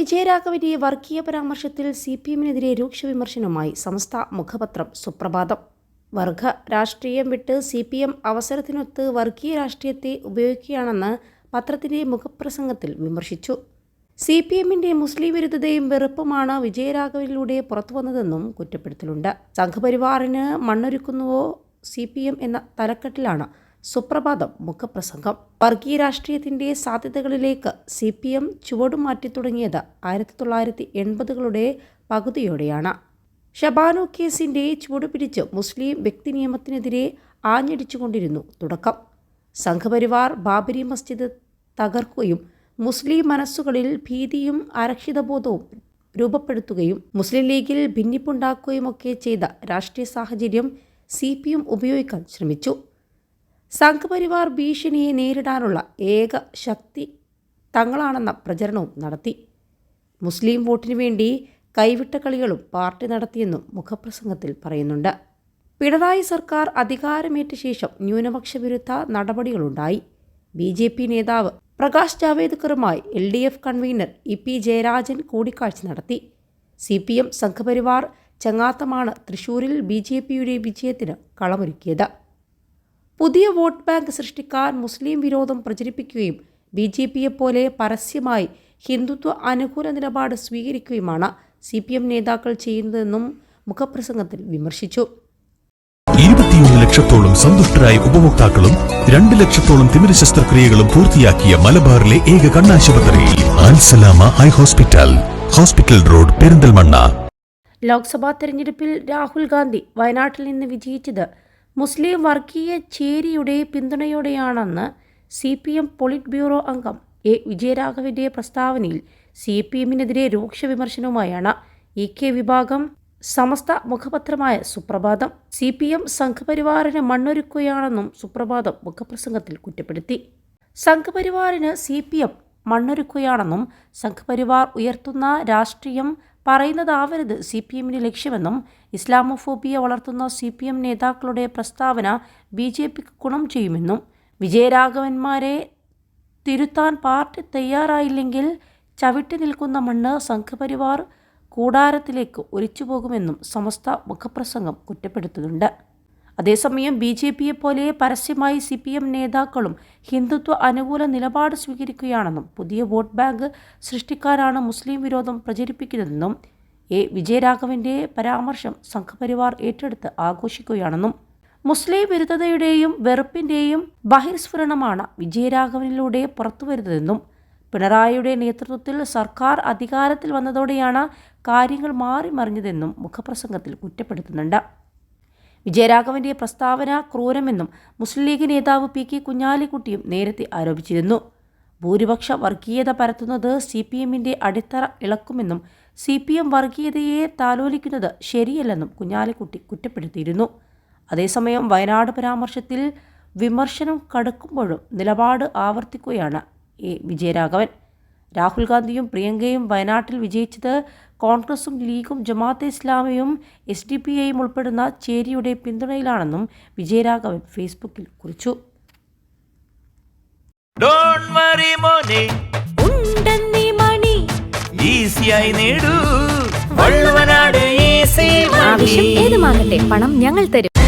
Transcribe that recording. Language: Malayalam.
വിജയരാഘവന്റെ വർഗീയ പരാമർശത്തിൽ സി പി എമ്മിനെതിരെ രൂക്ഷ വിമർശനവുമായി സംസ്ഥ മുഖപത്രം സുപ്രഭാതം. വർഗ രാഷ്ട്രീയം വിട്ട് സി പി എം അവസരത്തിനൊത്ത് വർഗീയ രാഷ്ട്രീയത്തെ ഉപയോഗിക്കുകയാണെന്ന് പത്രത്തിന്റെ മുഖപ്രസംഗത്തിൽ വിമർശിച്ചു. സി പി എമ്മിന്റെ മുസ്ലിം വിരുദ്ധതയും വെറുപ്പുമാണ് വിജയരാഘവനിലൂടെ പുറത്തുവന്നതെന്നും കുറ്റപ്പെടുത്തലുണ്ട്. സംഘപരിവാറിന് മണ്ണൊരുക്കുന്നുവോ സി പി എം എന്ന തലക്കെട്ടിലാണ് സുപ്രഭാതം മുഖപ്രസംഗം. വർഗീയ രാഷ്ട്രീയത്തിന്റെ സാധ്യതകളിലേക്ക് സി പി എം ചുവടുമാറ്റി തുടങ്ങിയത് ആയിരത്തി തൊള്ളായിരത്തി എൺപതുകളുടെ പകുതിയോടെയാണ്. ഷബാനു കേസിന്റെ ചുവടുപിടിച്ച് മുസ്ലിം വ്യക്തി നിയമത്തിനെതിരെ ആഞ്ഞടിച്ചുകൊണ്ടിരുന്നു തുടക്കം. സംഘപരിവാർ ബാബരി മസ്ജിദ് തകർക്കുകയും മുസ്ലിം മനസ്സുകളിൽ ഭീതിയും അരക്ഷിതബോധവും രൂപപ്പെടുത്തുകയും മുസ്ലിം ലീഗിൽ ഭിന്നിപ്പുണ്ടാക്കുകയുമൊക്കെ ചെയ്ത രാഷ്ട്രീയ സാഹചര്യം സി പി എം ഉപയോഗിക്കാൻ ശ്രമിച്ചു. സംഘപരിവാർ ഭീഷണിയെ നേരിടാനുള്ള ഏക ശക്തി തങ്ങളാണെന്ന പ്രചരണവും നടത്തി. മുസ്ലിം വോട്ടിനു വേണ്ടി കൈവിട്ട കളികളും പാർട്ടി നടത്തിയെന്നും മുഖപ്രസംഗത്തിൽ പറയുന്നുണ്ട്. പിണറായി സർക്കാർ അധികാരമേറ്റ ശേഷം ന്യൂനപക്ഷ വിരുദ്ധ നടപടികളുണ്ടായി. ബി ജെ പി നേതാവ് Prakash ജാവേദ്കറുമായി L D F convener E P Jayarajan കൂടിക്കാഴ്ച നടത്തി. സി പി എം സംഘപരിവാർ ചങ്ങാത്തമാണ് തൃശൂരിൽ ബി ജെ പിയുടെ വിജയത്തിന് കളമൊരുക്കിയത്. പുതിയ വോട്ട് ബാങ്ക് സൃഷ്ടിക്കാൻ മുസ്ലിം വിരോധം പ്രചരിപ്പിക്കുകയും ബി ജെ പിയെപ്പോലെ പരസ്യമായി ഹിന്ദുത്വ അനുകൂല നിലപാട് സ്വീകരിക്കുകയുമാണ് സി പി എം നേതാക്കൾ ചെയ്യുന്നതെന്നും മുഖപ്രസംഗത്തിൽ വിമർശിച്ചു. ഇരുപത്തിയൊന്ന് ലക്ഷത്തോളം സന്തുഷ്ടരായ ഉപഭോക്താക്കളും രണ്ട് ലക്ഷത്തോളം തിമിര ശസ്ത്രക്രിയകളും പൂർത്തിയാക്കിയ മലബാറിലെ ഏക കണ്ണാശുപത്രിയിൽ ആൻസലാമ eye hospital hospital road Perinthalmanna. Lok Sabha തെരഞ്ഞെടുപ്പിൽ രാഹുൽ ഗാന്ധി വയനാട്ടിൽ നിന്ന് വിജയിച്ചത് മുസ്ലിം വർഗീയ ചേരിയുടെ പിന്തുണയോടെയാണെന്ന് C P M politburo അംഗം എ വിജയരാഘവന്റെ പ്രസ്താവനയിൽ സി പി എമ്മിനെതിരെ രൂക്ഷ വിമർശനവുമായാണ് ഇ കെ വിഭാഗം സമസ്ത മുഖപത്രമായ സുപ്രഭാതം. സി പി എം സംഘപരിവാറിന് മണ്ണൊരുക്കുകയാണെന്നും സുപ്രഭാതം മുഖപ്രസംഗത്തിൽ കുറ്റപ്പെടുത്തി. സംഘപരിവാറിന് സി പി എം മണ്ണൊരുക്കുകയാണെന്നും സംഘപരിവാർ ഉയർത്തുന്ന രാഷ്ട്രീയം പറയുന്നതാവരുത് സി പി എമ്മിന് ലക്ഷ്യമെന്നും ഇസ്ലാമോഫോബിയ വളർത്തുന്ന സി പി എം നേതാക്കളുടെ പ്രസ്താവന ബി ജെ പിക്ക് ഗുണം ചെയ്യുമെന്നും വിജയരാഘവന്മാരെ തിരുത്താൻ പാർട്ടി തയ്യാറായില്ലെങ്കിൽ ചവിട്ടി നിൽക്കുന്ന മണ്ണ് സംഘപരിവാർ കൂടാരത്തിലേക്ക് ഒലിച്ചുപോകുമെന്നും സമസ്ത മുഖപ്രസംഗം കുറ്റപ്പെടുത്തുന്നുണ്ട്. അതേസമയം ബി ജെ പിയെ പോലെ പരസ്യമായി സി പി എം നേതാക്കളും ഹിന്ദുത്വ അനുകൂല നിലപാട് സ്വീകരിക്കുകയാണെന്നും പുതിയ വോട്ട് ബാങ്ക് സൃഷ്ടിക്കാനാണ് മുസ്ലിം വിരോധം പ്രചരിപ്പിക്കുന്നതെന്നും എ വിജയരാഘവന്റെ പരാമർശം സംഘപരിവാർ ഏറ്റെടുത്ത് ആഘോഷിക്കുകയാണെന്നും മുസ്ലിം വിരുദ്ധതയുടെയും വെറുപ്പിന്റെയും ബഹിർസ്ഫുരണമാണ് വിജയരാഘവനിലൂടെ പുറത്തുവരുന്നതെന്നും പിണറായിയുടെ നേതൃത്വത്തിൽ സർക്കാർ അധികാരത്തിൽ വന്നതോടെയാണ് കാര്യങ്ങൾ മാറിമറിഞ്ഞതെന്നും മുഖപ്രസംഗത്തിൽ കുറ്റപ്പെടുത്തുന്നുണ്ട്. വിജയരാഘവന്റെ പ്രസ്താവന ക്രൂരമെന്നും മുസ്ലിം ലീഗ് നേതാവ് പി കെ കുഞ്ഞാലിക്കുട്ടിയും നേരത്തെ ആരോപിച്ചിരുന്നു. ഭൂരിപക്ഷ വർഗീയത പരത്തുന്നത് സി പി എമ്മിന്റെ അടിത്തറ ഇളക്കുമെന്നും സി പി എം വർഗീയതയെ താലോലിക്കുന്നത് ശരിയല്ലെന്നും കുഞ്ഞാലിക്കുട്ടി കുറ്റപ്പെടുത്തിയിരുന്നു. അതേസമയം വയനാട് പരാമർശത്തിൽ വിമർശനം കടുക്കുമ്പോഴും നിലപാട് ആവർത്തിക്കുകയാണ് എ വിജയരാഘവൻ. രാഹുൽ ഗാന്ധിയും പ്രിയങ്കയും വയനാട്ടിൽ വിജയിച്ചത് കോൺഗ്രസും ലീഗും ജമാഅത്തെ ഇസ്ലാമിയും എസ് ഡി പി ഐയും ഉൾപ്പെടുന്ന ചേരിയുടെ പിന്തുണയിലാണെന്നും വിജയരാഘവൻ ഫേസ്ബുക്കിൽ കുറിച്ചു. ആവശ്യം ഏതുമാകട്ടെ പണം ഞങ്ങൾ തരും.